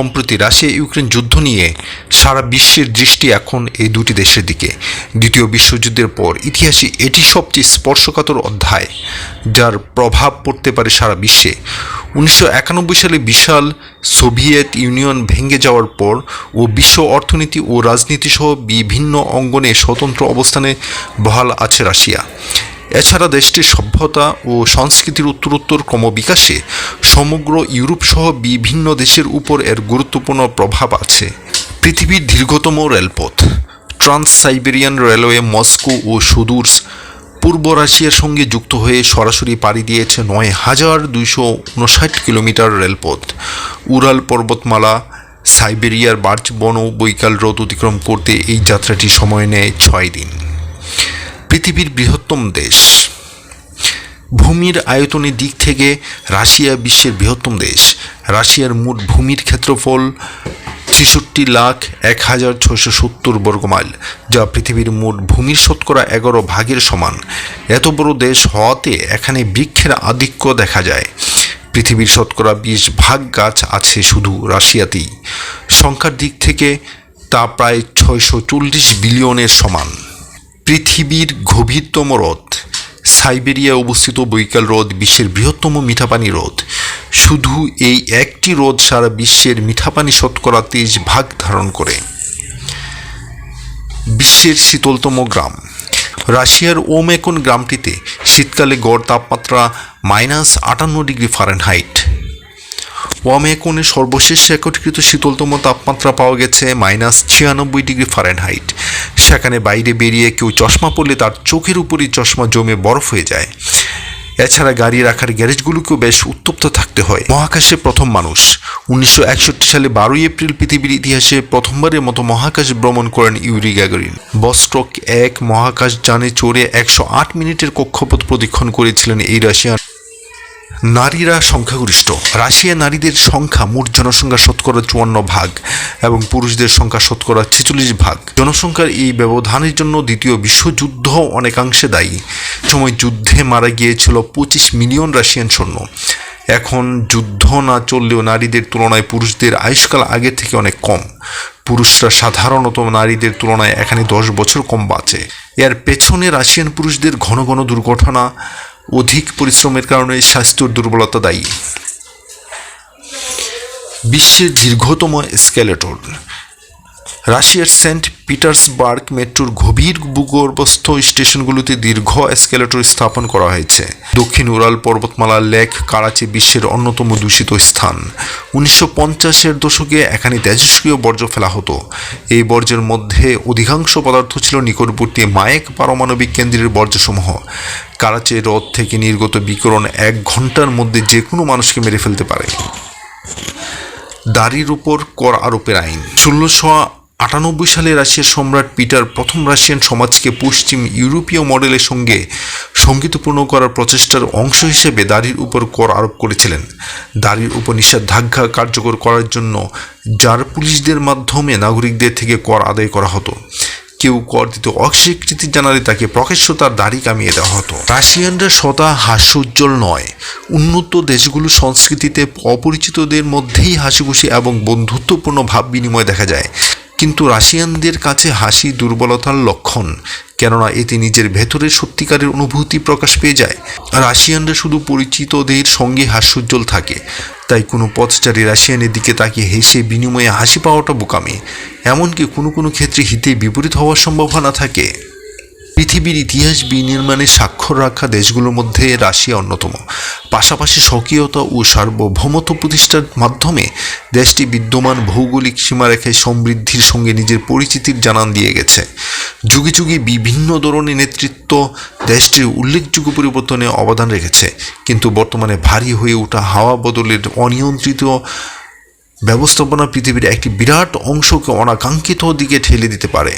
সম্প্রতি Russia Ukraine যুদ্ধ নিয়ে সারা বিশ্বের দৃষ্টি এখন এই দুটি দেশের দিকে। দ্বিতীয় বিশ্বযুদ্ধের পর ইতিহাসে এটি সবচেয়ে স্পর্শকাতর অধ্যায়, যার প্রভাব পড়তে পারে সারা বিশ্বে। উনিশশো একানব্বই সালে বিশাল সোভিয়েত ইউনিয়ন ভেঙে যাওয়ার পর ও বিশ্ব অর্থনীতি ও রাজনীতি সহ বিভিন্ন অঙ্গনে স্বতন্ত্র অবস্থানে বহাল আছে রাশিয়া। এছাড়া দেশটির সভ্যতা ও সংস্কৃতির উত্তরোত্তর ক্রমবিকাশে সমগ্র ইউরোপ সহ বিভিন্ন দেশের উপর এর গুরুত্বপূর্ণ প্রভাব আছে। পৃথিবীর দীর্ঘতম রেলপথ ট্রান্স সাইবেরিয়ান রেলওয়ে মস্কো ও সুদূর পূর্ব রাশিয়ার সঙ্গে যুক্ত হয়ে সরাসরি পাড়ি দিয়েছে নয় হাজার দুইশো উনষাট কিলোমিটার রেলপথ। উরাল পর্বতমালা, সাইবেরিয়ার বার্চ বন বৈকাল হ্রদ অতিক্রম করতে এই যাত্রাটি সময় নেয় ছয় দিন। পৃথিবীর বৃহত্তম দেশ। ভূমির আয়তনের দিক থেকে রাশিয়া বিশ্বের বৃহত্তম দেশ। রাশিয়ার মোট ভূমির ক্ষেত্রফল ছেষট্টি লাখ এক হাজার ছয়শো সত্তর বর্গমাইল, যা পৃথিবীর মোট ভূমির শতকরা এগারো ভাগের সমান। এত বড় দেশ হওয়াতে এখানে বৃক্ষের আধিক্য দেখা যায়। পৃথিবীর শতকরা বিশ ভাগ গাছ আছে শুধু রাশিয়াতেই। সংখ্যার দিক থেকে তা প্রায় ছয়শো চল্লিশ বিলিয়নের সমান। পৃথিবীর গভীরতম হ্রদ, সাইবেরিয়ায় অবস্থিত বৈকাল হ্রদ, বিশ্বের বৃহত্তম মিঠাপানি হ্রদ। শুধু এই একটি হ্রদ সারা বিশ্বের মিঠাপানি শতকরা তেইশ ভাগ ধারণ করে। বিশ্বের শীতলতম গ্রাম। রাশিয়ার ওমেকন গ্রামটিতে শীতকালে গড় তাপমাত্রা মাইনাস আটান্ন ডিগ্রি ফারেনহাইট। ওয়ামেকনে সর্বশেষ রেকর্ডকৃত শীতলতম তাপমাত্রা পাওয়া গেছে মাইনাস ছিয়ানব্বই ডিগ্রি ফারেনহাইট। সেখানে বাইরে বেরিয়ে কেউ চশমা পরলে তার চোখের উপরই চশমা জমে বরফ হয়ে যায়। এছাড়া গাড়ি রাখার গ্যারেজগুলোকেও বেশ উত্তপ্ত থাকতে হয়। মহাকাশে প্রথম মানুষ। উনিশশো একষট্টি সালে বারোই এপ্রিল পৃথিবীর ইতিহাসে প্রথমবারের মতো মহাকাশ ভ্রমণ করেন ইউরি গ্যাগরিন। বস্ট্রক এক মহাকাশ যানে চড়ে একশো আট মিনিটের কক্ষপথ প্রদীক্ষণ করেছিলেন এই রাশিয়ান নারীরা সংখ্যাগরিষ্ঠ। রাশিয়া নারীদের সংখ্যা মোট জনসংখ্যার শতকরা চুয়ান্ন ভাগ এবং পুরুষদের সংখ্যা শতকরা ছেচল্লিশ ভাগ। জনসংখ্যার এই ব্যবধানের জন্য দ্বিতীয় বিশ্বযুদ্ধ অনেকাংশে দায়ী। সময় যুদ্ধে মারা গিয়েছিল পঁচিশ মিলিয়ন রাশিয়ান সৈন্য। এখন যুদ্ধ না চললেও নারীদের তুলনায় পুরুষদের আয়ুষ্কাল আগের থেকে অনেক কম। পুরুষরা সাধারণত নারীদের তুলনায় এখানে দশ বছর কম বাঁচে। এর পেছনে রাশিয়ান পুরুষদের ঘন ঘন দুর্ঘটনা অধিক পরিশ্রমের কারণে স্বাস্থ্যের দুর্বলতা দায়ী। বিশ্বের দীর্ঘতম স্কেলেটর রাশিয়ার সেন্ট পিটার্সবার্গ মেট্রোর গভীর ভূগর্ভস্থ স্টেশনগুলোতে দীর্ঘ এসকেলেটর স্থাপন করা হয়েছে। দক্ষিণ উরাল পর্বতমালার লেক কারাচি বিশ্বের অন্যতম দূষিত স্থান। উনিশশো পঞ্চাশের দশকে এখানে তেজস্ক্রিয় বর্জ্য ফেলা হতো। এই বর্জ্যের মধ্যে অধিকাংশ পদার্থ ছিল নিকটবর্তী মায়েক পারমাণবিক কেন্দ্রের বর্জ্যসমূহ। কারাচি হ্রদ থেকে নির্গত বিকিরণ এক ঘণ্টার মধ্যে যে কোনো মানুষকে মেরে ফেলতে পারে। দাড়ির উপর কর আরোপের আইন। ষোলোশো আটানব্বই সালে রাশিয়ার সম্রাট পিটার প্রথম রাশিয়ান সমাজকে পশ্চিম ইউরোপীয় মডেলের সঙ্গে সঙ্গীতপূর্ণ করার প্রচেষ্টার অংশ হিসেবে দাড়ির উপর কর আরোপ করেছিলেন। দাড়ির উপর নিষেধাজ্ঞা কার্যকর করার জন্য যার পুলিশদের মাধ্যমে নাগরিকদের থেকে কর আদায় করা হতো। কেউ কর দিতে অস্বীকৃতি জানালে তাকে প্রকাশ্য তার দাড়ি কামিয়ে দেওয়া হতো। রাশিয়ানরা সদা হাস্যোজ্জ্বল নয়। উন্নত দেশগুলোর সংস্কৃতিতে অপরিচিতদের মধ্যেই হাসিখুশি এবং বন্ধুত্বপূর্ণ ভাব বিনিময় দেখা যায়। কিন্তু রাশিয়ানদের কাছে হাসি দুর্বলতার লক্ষণ, কেননা এতে নিজের ভেতরের সত্যিকারের অনুভূতি প্রকাশ পেয়ে যায়। রাশিয়ানরা শুধু পরিচিতদের সঙ্গে হাস্যোজ্জ্বল থাকে, তাই কোনো পথচারী রাশিয়ানের দিকে তাকে হেসে বিনিময়ে হাসি পাওয়াটা বোকামি। এমনকি কোনো কোনো ক্ষেত্রে হিতে বিপরীত হওয়ার সম্ভাবনা থাকে। পৃথিবীর ইতিহাস বিনির্মাণে স্বাক্ষর রাখা দেশগুলোর মধ্যে রাশিয়া অন্যতম। পাশাপাশি স্বকীয়তা ও সার্বভৌমত্ব প্রতিষ্ঠার মাধ্যমে দেশটি বিদ্যমান ভৌগোলিক সীমারেখায় সমৃদ্ধির সঙ্গে নিজের পরিচিতির জানান দিয়ে গেছে। যুগে যুগে বিভিন্ন ধরনের নেতৃত্ব দেশটির উল্লেখযোগ্য পরিবর্তনে অবদান রেখেছে। কিন্তু বর্তমানে ভারী হয়ে ওঠা হাওয়া বদলের অনিয়ন্ত্রিত ব্যবস্থাপনা পৃথিবীর একটি বিরাট অংশকে অনাকাঙ্ক্ষিত দিকে ঠেলে দিতে পারে।